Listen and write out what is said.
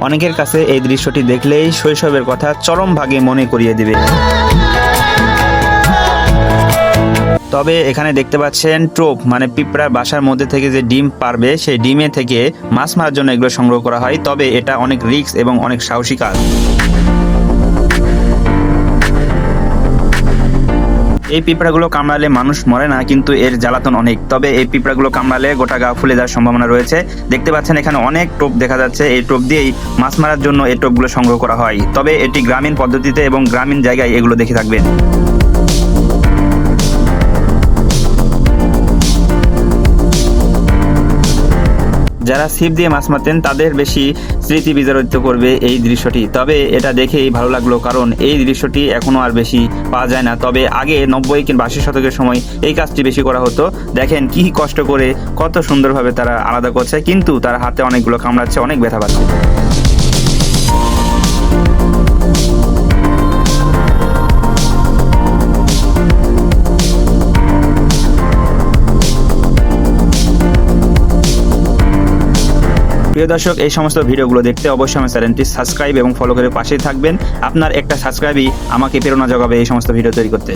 অনেকের কাছে এই দৃশ্যটি দেখলেই শৈশবের কথা চরম ভাগে মনে করিয়ে দিবে। তবে এখানে দেখতে পাচ্ছেন ট্রোপ মানে পিঁপড়ার বাসার মধ্যে থেকে যে ডিম পারবে, সেই ডিমে থেকে মাছ মারার জন্য এগুলো সংগ্রহ করা হয়। তবে এটা অনেক রিক্স এবং অনেক সাহসী কাজ। এই পিঁপড়াগুলো কামড়ালে মানুষ মরে না, কিন্তু এর জ্বালাতন অনেক। তবে এই পিঁপড়াগুলো কামড়ালে গোটা গা ফুলে যাওয়ার সম্ভাবনা রয়েছে। দেখতে পাচ্ছেন এখানে অনেক টোপ দেখা যাচ্ছে। এই টোপ দিয়েই মাছ মারার জন্য এই টোপগুলো সংগ্রহ করা হয়। তবে এটি গ্রামীণ পদ্ধতিতে এবং গ্রামীণ জায়গায় এগুলো দেখে থাকবেন। যারা ছিপ দিয়ে মাছ মারতেন, তাদের বেশি স্মৃতি বিজড়িত করবে এই দৃশ্যটি। তবে এটা দেখেই ভালো লাগল, কারণ এই দৃশ্যটি এখনও আর বেশি পাওয়া যায় না। তবে আগে নব্বই কিংবা আশি শতকের সময় এই কাজটি বেশি করা হতো। দেখেন কি কষ্ট করে কত সুন্দরভাবে তারা আলাদা করছে, কিন্তু তার হাতে অনেকগুলো কামড়াচ্ছে, অনেক ব্যথা পাচ্ছে। প্রিয় দর্শক, এই সমস্ত ভিডিওগুলো দেখতে অবশ্যই আমার চ্যানেলটি সাবস্ক্রাইব এবং ফলো করে পাশেই থাকবেন। আপনার একটা সাবস্ক্রাইবই আমাকে প্রেরণা জোগাবে এই সমস্ত ভিডিও তৈরি করতে।